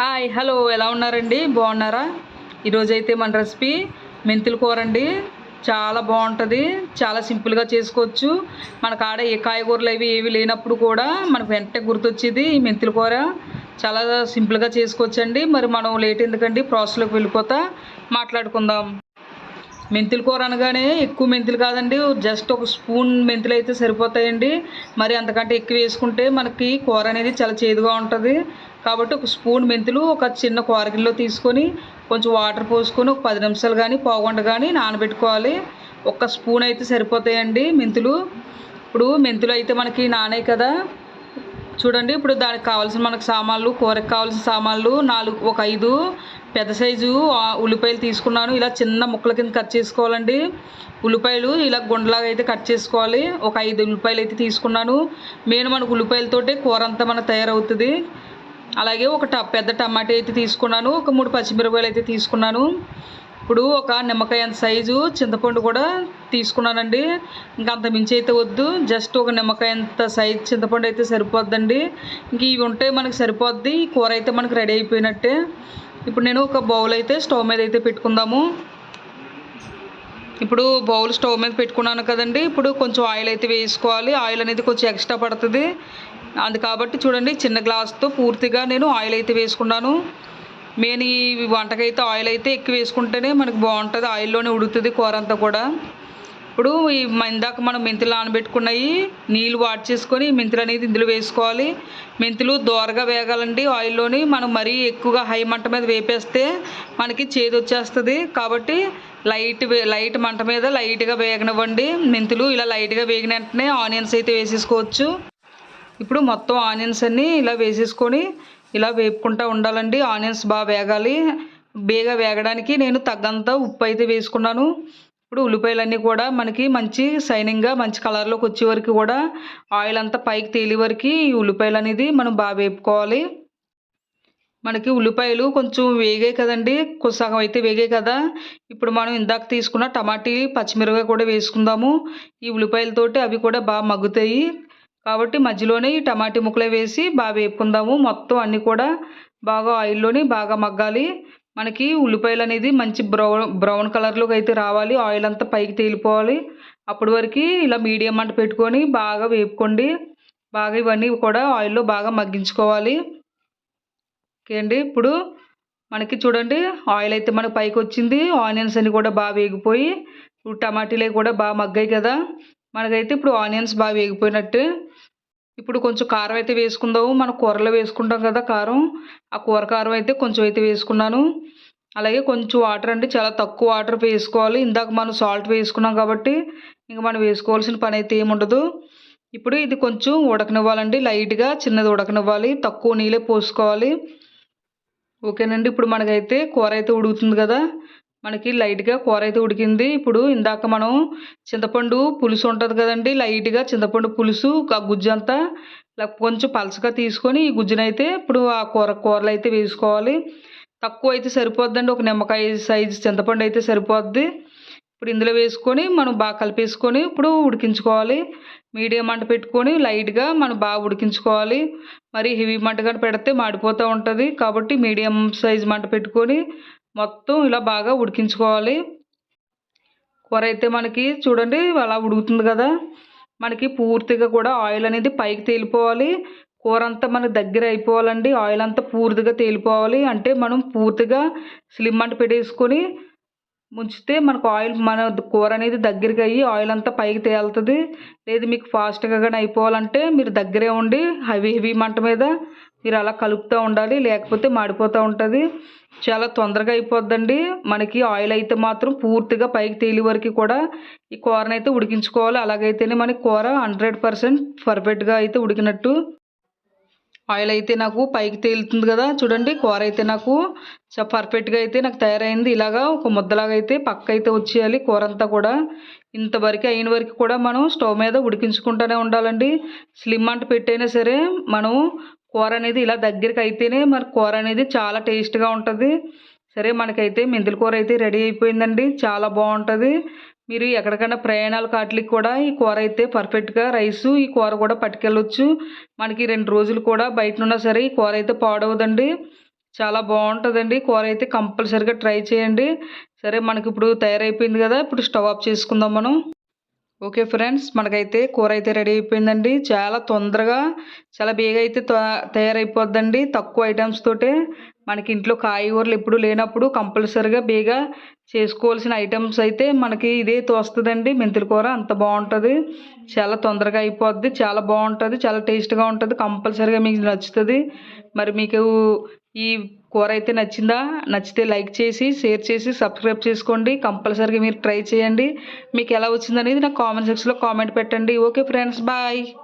Hi hello ఎలా ఉన్నారండి? బాగున్నారా? ఈరోజు అయితే మన రెసిపీ మెంతుల కూర అండి చాలా బాగుంటుంది చాలా సింపుల్గా చేసుకోవచ్చు. మన కాడ ఏ కాయగూరలు అవి ఏవి లేనప్పుడు కూడా మనకు వెంటనే గుర్తొచ్చేది ఈ మెంతుల కూర. చాలా సింపుల్గా చేసుకోవచ్చండి. మరి మనం లేట్ ఎందుకండి? ప్రాసెస్లోకి వెళ్ళిపోతా మాట్లాడుకుందాం. మెంతుల కూర అనగానే ఎక్కువ మెంతులు కాదండి జస్ట్ ఒక స్పూన్ మెంతులు అయితే సరిపోతాయండి. మరి అంతకంటే ఎక్కువ వేసుకుంటే మనకి కూర అనేది చాలా చేదుగా ఉంటుంది. కాబట్టి ఒక స్పూన్ మెంతులు ఒక చిన్న కూరగిల్లో తీసుకొని కొంచెం వాటర్ పోసుకొని ఒక పది నిమిషాలు కానీ పోగొండ కానీ నానబెట్టుకోవాలి. ఒక స్పూన్ అయితే సరిపోతాయండి మెంతులు. ఇప్పుడు మెంతులు అయితే మనకి నానే కదా చూడండి ఇప్పుడు దానికి కావాల్సిన మనకు సామాన్లు కూరకు కావాల్సిన సామాన్లు నాలుగు ఒక ఐదు పెద్ద సైజు ఉల్లిపాయలు తీసుకున్నాను. ఇలా చిన్న ముక్కల కింద కట్ చేసుకోవాలండి. ఉల్లిపాయలు ఇలా గుండలాగా అయితే కట్ చేసుకోవాలి. ఒక ఐదు ఉల్లిపాయలు అయితే తీసుకున్నాను. మెయిన్ మనకు ఉల్లిపాయలతోటే కూర అంతా మనకు తయారవుతుంది. అలాగే ఒక ట పెద్ద టమాటా అయితే తీసుకున్నాను. ఒక మూడు పచ్చిమిరపకాయలు అయితే తీసుకున్నాను. ఇప్పుడు ఒక నిమ్మకాయ అంత సైజు చింతపండు కూడా తీసుకున్నానండి. ఇంకా అంత మించి అయితే వద్దు. జస్ట్ ఒక నిమ్మకాయ అంత సైజు చింతపండు అయితే సరిపోద్దండి. ఇంక ఇవి ఉంటే మనకి సరిపోద్ది. ఈ కూర అయితే మనకి రెడీ అయిపోయినట్టే. ఇప్పుడు నేను ఒక బౌల్ అయితే స్టవ్ మీద అయితే పెట్టుకుందాము. ఇప్పుడు బౌల్ స్టవ్ మీద పెట్టుకున్నాను కదండి. ఇప్పుడు కొంచెం ఆయిల్ అయితే వేసుకోవాలి. ఆయిల్ అనేది కొంచెం ఎక్స్ట్రా పడుతుంది. అది కాబట్టి చూడండి చిన్న గ్లాస్తో పూర్తిగా నేను ఆయిల్ అయితే వేసుకున్నాను. మెయిన్ ఈ వంటకైతే ఆయిల్ అయితే ఎక్కువ వేసుకుంటేనే మనకు బాగుంటుంది. ఆయిల్లోనే ఉడుకుతుంది కూర అంతా కూడా. ఇప్పుడు ఈ ఇందాక మనం మెంతులు నానబెట్టుకున్నవి నీళ్ళు వాట్ చేసుకొని మెంతులు అనేది ఇందులో వేసుకోవాలి. మెంతులు దోరగా వేగాలండి. ఆయిల్లోని మనం మరీ ఎక్కువగా హై మంట మీద వేపేస్తే మనకి చేదు వచ్చేస్తుంది. కాబట్టి లైట్ వే లైట్ మంట మీద లైట్గా వేగనివ్వండి. మెంతులు ఇలా లైట్గా వేగిన వెంటనే ఆనియన్స్ అయితే వేసేసుకోవచ్చు. ఇప్పుడు మొత్తం ఆనియన్స్ అన్నీ ఇలా వేసేసుకొని ఇలా వేపుకుంటూ ఉండాలండి. ఆనియన్స్ బాగా వేగాలి. బేగా వేగడానికి నేను తగ్గంత ఉప్పు అయితే వేసుకున్నాను. ఇప్పుడు ఉల్లిపాయలన్నీ కూడా మనకి మంచి షైనింగ్గా మంచి కలర్లోకి వచ్చే వరకు కూడా ఆయిల్ అంతా పైకి తేలి వరకు ఈ ఉల్లిపాయలు అనేది మనం బాగా వేపుకోవాలి. మనకి ఉల్లిపాయలు కొంచెం వేగాయి కదండి. కొ- సగం అయితే వేగాయి కదా. ఇప్పుడు మనం ఇందాక తీసుకున్న టమాటీ పచ్చిమిరపకాయ కూడా వేసుకుందాము. ఈ ఉల్లిపాయలతోటి అవి కూడా బాగా మగ్గుతాయి. కాబట్టి మధ్యలోనే ఈ టమాటీ ముక్కలు వేసి బాగా వేపుకుందాము. మొత్తం అన్నీ కూడా బాగా ఆయిల్లోని బాగా మగ్గాలి. మనకి ఉల్లిపాయలు అనేది మంచి బ్రౌన్ బ్రౌన్ కలర్లోకి అయితే రావాలి. ఆయిల్ అంతా పైకి తేలిపోవాలి. అప్పటి వరకు ఇలా మీడియం మంట పెట్టుకొని బాగా వేపుకోండి. బాగా ఇవన్నీ కూడా ఆయిల్లో బాగా మగ్గించుకోవాలి. ఓకే అండి ఇప్పుడు మనకి చూడండి ఆయిల్ అయితే మనకి పైకి వచ్చింది. ఆనియన్స్ అన్ని కూడా బాగా వేగిపోయి ఇప్పుడు టమాటీలు కూడా బాగా మగ్గాయి కదా. మనకైతే ఇప్పుడు ఆనియన్స్ బాగా వేగిపోయినట్టు. ఇప్పుడు కొంచెం కారం అయితే వేసుకుందాము. మన కూరలో వేసుకుంటాం కదా కారం. ఆ కూర కారం అయితే కొంచెం అయితే వేసుకున్నాను. అలాగే కొంచెం వాటర్ అంటే చాలా తక్కువ వాటర్ వేసుకోవాలి. ఇందాక మనం సాల్ట్ వేసుకున్నాం కాబట్టి ఇంకా మనం వేసుకోవాల్సిన పని అయితే ఏముండదు ఇప్పుడు ఇది కొంచెం ఉడకనివ్వాలండి. లైట్గా చిన్నది ఉడకనివ్వాలి. తక్కువ నీళ్ళే పోసుకోవాలి. ఓకేనండి. ఇప్పుడు మనకైతే కూర అయితే ఉడుకుతుంది కదా. మనకి లైట్గా కూర అయితే ఉడికింది. ఇప్పుడు ఇందాక మనం చింతపండు పులుసు ఉంటుంది కదండి లైట్గా చింతపండు పులుసు ఆ గుజ్జు అంతా కొంచెం పలచగా తీసుకొని ఈ గుజ్జునైతే ఇప్పుడు ఆ కూర కూరలు అయితే వేసుకోవాలి. తక్కువ అయితే సరిపోద్దండి. ఒక నిమ్మకాయ సైజు చింతపండు అయితే సరిపోద్ది. ఇప్పుడు ఇందులో వేసుకొని మనం బాగా కలిపేసుకొని ఇప్పుడు ఉడికించుకోవాలి. మీడియం మంట పెట్టుకొని లైట్గా మనం బాగా ఉడికించుకోవాలి. మరి హెవీ మంట కానీ పెడితే మాడిపోతూ ఉంటుంది. కాబట్టి మీడియం సైజ్ మంట పెట్టుకొని మొత్తం ఇలా బాగా ఉడికించుకోవాలి. కూర అయితే మనకి చూడండి అలా ఉడుకుతుంది కదా. మనకి పూర్తిగా కూడా ఆయిల్ అనేది పైకి తేలిపోవాలి. కూర అంతా మనకి దగ్గర అయిపోవాలండి. ఆయిల్ అంతా పూర్తిగా తేలిపోవాలి. అంటే మనం పూర్తిగా స్లిమ్ అంట పెట్టేసుకొని ముంచితే మనకు ఆయిల్ మన కూర అనేది దగ్గరికి అయ్యి ఆయిల్ అంతా పైకి తేలుతుంది. లేదు మీకు ఫాస్ట్గా కానీ అయిపోవాలంటే మీరు దగ్గరే ఉండి హెవీ హెవీ మంట మీద మీరు అలా కలుపుతూ ఉండాలి లేకపోతే మాడిపోతూ ఉంటుంది. చాలా తొందరగా అయిపోద్దండి. మనకి ఆయిల్ అయితే మాత్రం పూర్తిగా పైకి తేలి వరకు కూడా ఈ కూరని అయితే ఉడికించుకోవాలి. అలాగైతేనే మనకి కూర హండ్రెడ్ పర్సెంట్ పర్ఫెక్ట్గా అయితే ఉడికినట్టు. ఆయిల్ అయితే నాకు పైకి తేలుతుంది కదా చూడండి కూర అయితే నాకు చ పర్ఫెక్ట్గా అయితే నాకు తయారైంది. ఇలాగా ఒక ముద్దలాగా అయితే పక్క అయితే వచ్చేయాలి కూర అంతా కూడా. ఇంతవరకు అయిన వరకు కూడా మనం స్టవ్ మీద ఉడికించుకుంటూనే ఉండాలండి. స్లిమ్ అంట పెట్టైనా సరే మనం కూర అనేది ఇలా దగ్గరికి అయితేనే మరి కూర అనేది చాలా టేస్ట్గా ఉంటుంది. సరే మనకైతే మెంతుల కూర అయితే రెడీ అయిపోయిందండి. చాలా బాగుంటుంది. మీరు ఎక్కడికైనా ప్రయాణాలు కాట్లకి కూడా ఈ కూర అయితే పర్ఫెక్ట్గా రైసు ఈ కూర కూడా పట్టుకెళ్ళొచ్చు. మనకి రెండు రోజులు కూడా బయట ఉన్నా సరే ఈ కూర అయితే పాడవదండి. చాలా బాగుంటుందండి. కూర అయితే కంపల్సరిగా ట్రై చేయండి. సరే మనకి ఇప్పుడు తయారైపోయింది కదా ఇప్పుడు స్టవ్ ఆఫ్ చేసుకుందాం మనం. ఓకే ఫ్రెండ్స్ మనకైతే కూర అయితే రెడీ అయిపోయిందండి. చాలా తొందరగా చాలా బేగా అయితే తయారైపోద్దండి. తక్కువ ఐటమ్స్ తోటే మనకి ఇంట్లో కాయగూరలు ఎప్పుడు లేనప్పుడు కంపల్సరిగా బేగా చేసుకోవాల్సిన ఐటమ్స్ అయితే మనకి ఇదే తోస్తుందండి. మెంతుల కూర అంత బాగుంటుంది. చాలా తొందరగా అయిపోద్ది. చాలా బాగుంటుంది. చాలా టేస్ట్గా ఉంటుంది. కంపల్సరిగా మీకు నచ్చుతుంది. మరి మీకు ఈ కూర అయితే నచ్చిందా నచ్చితే లైక్ చేసి షేర్ చేసి సబ్స్క్రైబ్ చేసుకోండి. కంపల్సరీగా మీరు ట్రై చేయండి. మీకు ఎలా వచ్చిందనేది నాకు కామెంట్ సెక్షన్లో కామెంట్ పెట్టండి. Okay friends bye.